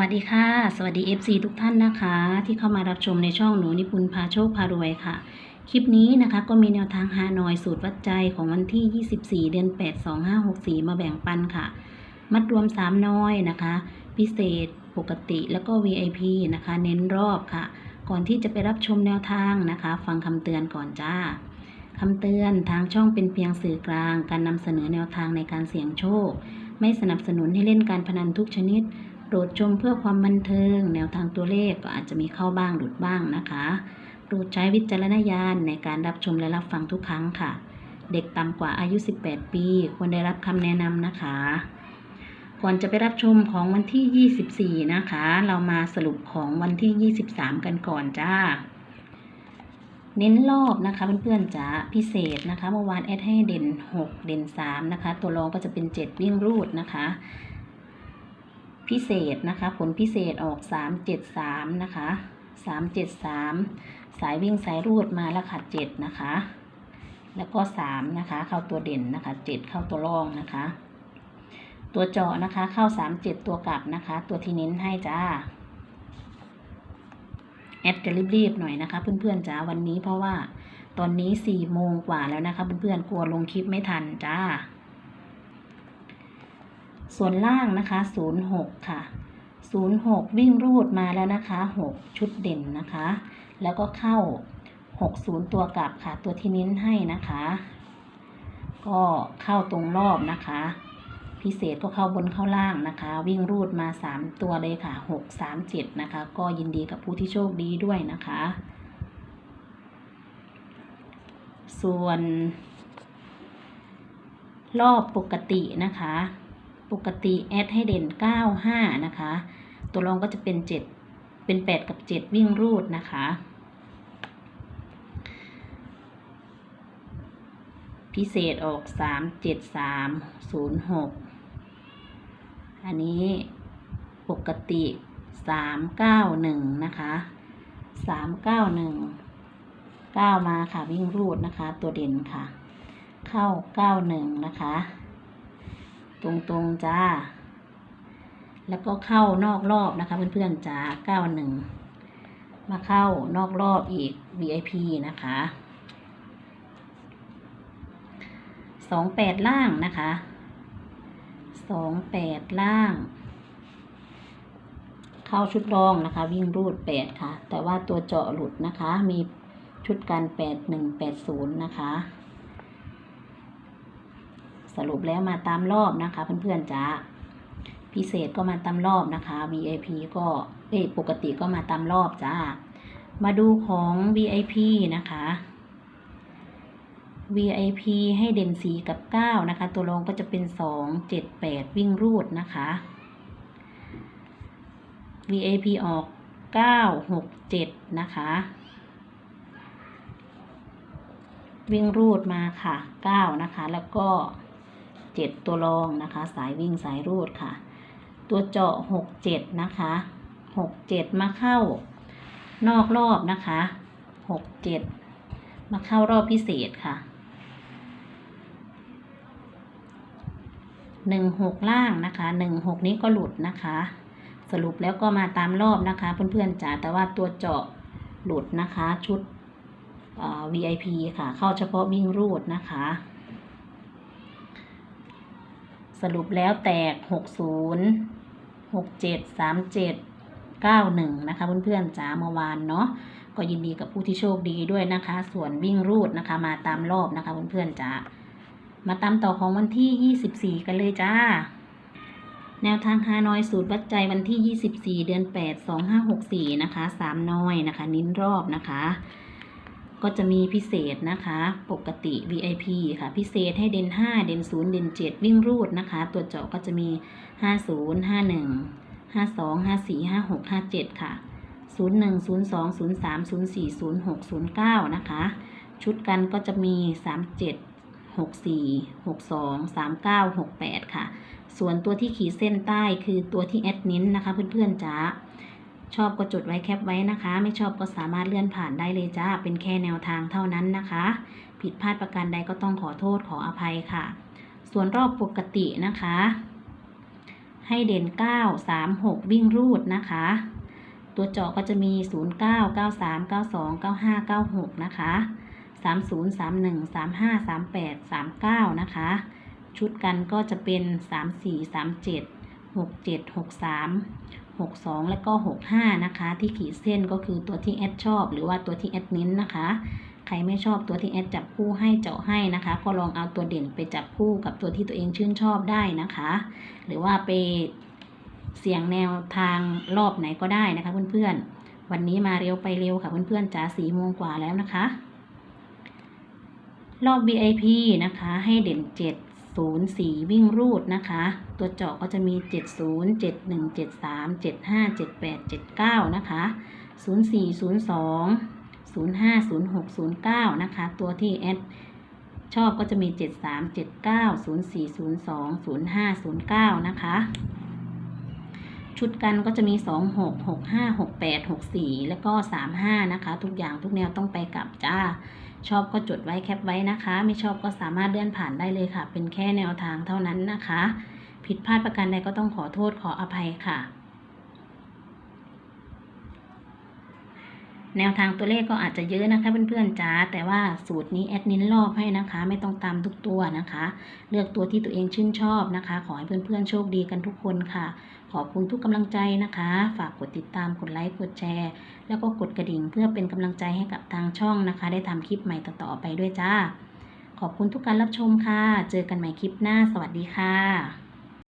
วัสดีค่ะ สวัสดี FC ทุกท่านนะคะ ที่เข้ามารับชมในช่องหนูนิพุนพาโชคพารวยค่ะ คลิปนี้นะคะก็มีแนวทางฮานอยสูตรวัดใจของวันที่ 24 เดือน 8 2564 มาแบ่งปันค่ะ มัดรวม 3 น้อยนะคะ พิเศษปกติแล้วก็ VIP นะคะ เน้นรอบค่ะ ก่อนที่จะไปรับชมแนวทางนะคะ ฟังคำเตือนก่อนจ้าคำเตือนทางช่องเป็นเพียงสื่อกลาง การนำเสนอแนวทางในการเสี่ยงโชค ไม่สนับสนุนให้เล่นการพนันทุกชนิด โปรดชมเพื่อความบันเทิง แนวทางตัวเลขก็อาจจะมีเข้าบ้างหลุดบ้างนะคะ โปรดใช้วิจารณญาณในการรับชมและรับฟังทุกครั้งค่ะ เด็กต่ำกว่าอายุ 18 ปี ควรได้รับคำแนะนำนะคะ ก่อนจะไปรับชมของวันที่ 24 นะคะ เรามาสรุปของวันที่ 23 กันก่อนจ้าเน้นรอบนะคะเพื่อนๆจ๋าพิเศษนะคะเมื่อวานแอดให้เด่น 6 เด่น 3 นะคะ ตัวรองก็จะเป็น 7 วิ่งรูดนะคะ พิเศษนะคะ ผลพิเศษออก 373 นะคะ 373 สายวิ่งสายรูดมาแล้วค่ะ7นะคะ แล้วก็ 3 นะคะ เข้าตัวเด่นนะคะ 7 เข้าตัวรองนะคะ ตัวเจาะนะคะเข้า 37 ตัวกลับนะคะ ตัวที่เน้นให้จ้าแอดจะรีบๆหน่อยนะคะ เพื่อนๆจ้าวันนี้เพราะว่าตอนนี้สี่โมงกว่าแล้วนะคะ เพื่อนๆกลัวลงคลิปไม่ทันจ้า ส่วนล่างนะคะศูนย์หกค่ะศูนย์หกวิ่งรูดมาแล้วนะคะหกชุดเด่นนะคะ แล้วก็เข้าหกศูนย์ตัวกลับค่ะ ตัวที่เน้นให้นะคะ ก็เข้าตรงรอบนะคะ พิเศษก็เข้าบนเข้าล่างนะคะ วิ่งรูดมาสามตัวเลยค่ะหกสามเจ็ดนะคะ ก็ยินดีกับผู้ที่โชคดีด้วยนะคะ ส่วนรอบปกตินะคะ ปกติแอดให้เด่น 95 นะคะ ตัวรองก็จะเป็น 7 เป็น 8 กับ 7 วิ่งรูดนะคะ พิเศษออก 3 7 3 0 6 อันนี้ปกติ 391 นะคะ 391 9 มาค่ะวิ่งรูดนะคะ ตัวเด่นค่ะ เข้า 91 นะคะ ตรงๆจ้า แล้วก็เข้านอกรอบนะคะเพื่อนๆจ้าเก้าหนึ่งมาเข้านอกรอบอีก VIP นะคะสองแปดล่างนะคะสองแปดล่าง เข้าชุดรองนะคะ วิ่งรูดแปดค่ะ แต่ว่าตัวเจาะหลุดนะคะ มีชุดกันแปดหนึ่งแปดศูนย์นะคะ สรุปแล้วมาตามรอบนะคะ เพื่อนๆจ้าพิเศษก็มาตามรอบนะคะ VIP ก็เอ้ปกติก็มาตามรอบจ้า มาดูของ VIP นะคะ VIP ให้เด่นสีกับ 9 นะคะ ตัวรองก็จะเป็น 2 7 8 วิ่งรูดนะคะ VIP ออก 9 6 7 นะคะ วิ่งรูดมาค่ะ 9 นะคะ แล้วก็ จ็ดตัวรองนะคะ สายวิ่งสายรูดค่ะ ตัวเจาะหกเจ็ดนะคะหกเจ็ดมาเข้า นอกรอบนะคะหกเจ็ดมาเข้ารอบพิเศษค่ะหนึ่งหกล่างนะคะหนึ่งหกนี้ก็หลุดนะคะ สรุปแล้วก็มาตามรอบนะคะ เพื่อนๆจ๋าแต่ว่าตัวเจาะหลุดนะคะชุดเอ่อ VIP ค่ะ เข้าเฉพาะวิ่งรูดนะคะ สรุปแล้วแตก 60 67 37 91 นะคะเพื่อนๆจ๋าเมื่อวานเนาะก็ยินดีกับผู้ที่โชคดีด้วยนะคะ ส่วนวิ่งรูดนะคะ มาตามรอบนะคะเพื่อนๆจ๋ามาตามต่อของวันที่ 24 กันเลยจ้า แนวทางฮานอยสูตรวัดใจวันที่ 24 เดือน 8 2564 นะคะ3น้อยนะคะ นิ้นรอบนะคะ ก็จะมีพิเศษนะคะ ปกติ VIP ค่ะ พิเศษให้เด่น5 เด่น0 เด่น 7 วิ่งรูดนะคะ ตัวเจาะก็จะมี 50 51 52 54 56 57 ค่ะ 01 02 03 04 06 09 นะคะ ชุดกันก็จะมี 37 64 62 39 68 ค่ะ ส่วนตัวที่ขีดเส้นใต้คือตัวที่แอดนิ้นนะคะเพื่อนๆจ้า ชอบก็จดไว้แคปไว้นะคะ ไม่ชอบก็สามารถเลื่อนผ่านได้เลยจ้า เป็นแค่แนวทางเท่านั้นนะคะ ผิดพลาดประการใดก็ต้องขอโทษขออภัยค่ะ ส่วนรอบปกตินะคะ ให้เด่น 9 3 6 วิ่งรูดนะคะ ตัวเจาะก็จะมี 0 9 9 3 9 2 9 5 9 6 นะคะ 30 31 35 38 39 นะคะ ชุดกันก็จะเป็น 34 37 67 63 62 และก็ 65 นะคะ ที่ขีดเส้นก็คือตัวที่แอดชอบ หรือว่าตัวที่แอดเน้นนะคะ ใครไม่ชอบตัวที่แอดจับคู่ให้เจาะให้นะคะ ก็ลองเอาตัวเด่นไปจับคู่กับตัวที่ตัวเองชื่นชอบได้นะคะ หรือว่าไปเสียงแนวทางรอบไหนก็ได้นะคะเพื่อนๆ วันนี้มาเร็วไปเร็วค่ะเพื่อนๆจ๋าสีโมงกว่าแล้วนะคะ รอบ VIP นะคะ ให้เด่น 7 0 4 วิ่งรูดนะคะ ตัวเจาะก็จะมี 70 71 73 75 78 79 นะคะ 04 02 05 06 09 นะคะ ตัวที่แอดชอบก็จะมี 73 79 04 02 05 09 นะคะ ชุดกันก็จะมี 26 65 68 64 แล้วก็ 35 นะคะ ทุกอย่างทุกแนวต้องไปกลับจ้า ชอบก็จดไว้แคปไว้นะคะ ไม่ชอบก็สามารถเลื่อนผ่านได้เลยค่ะ เป็นแค่แนวทางเท่านั้นนะคะ ผิดพลาดประการใดก็ต้องขอโทษขออภัยค่ะ แนวทางตัวเลขก็อาจจะเยอะนะคะเพื่อนๆจ้าแต่ว่าสูตรนี้แอดนินรอบให้นะคะ ไม่ต้องตามทุกตัวนะคะ เลือกตัวที่ตัวเองชื่นชอบนะคะ ขอให้เพื่อนๆโชคดีกันทุกคนค่ะ ขอบคุณทุกกำลังใจนะคะ ฝากกดติดตามกดไลค์กดแชร์ แล้วก็กดกระดิ่งเพื่อเป็นกำลังใจให้กับทางช่องนะคะ ได้ทำคลิปใหม่ต่อๆไปด้วยจ้า ขอบคุณทุกการรับชมค่ะ เจอกันใหม่คลิปหน้า สวัสดีค่ะ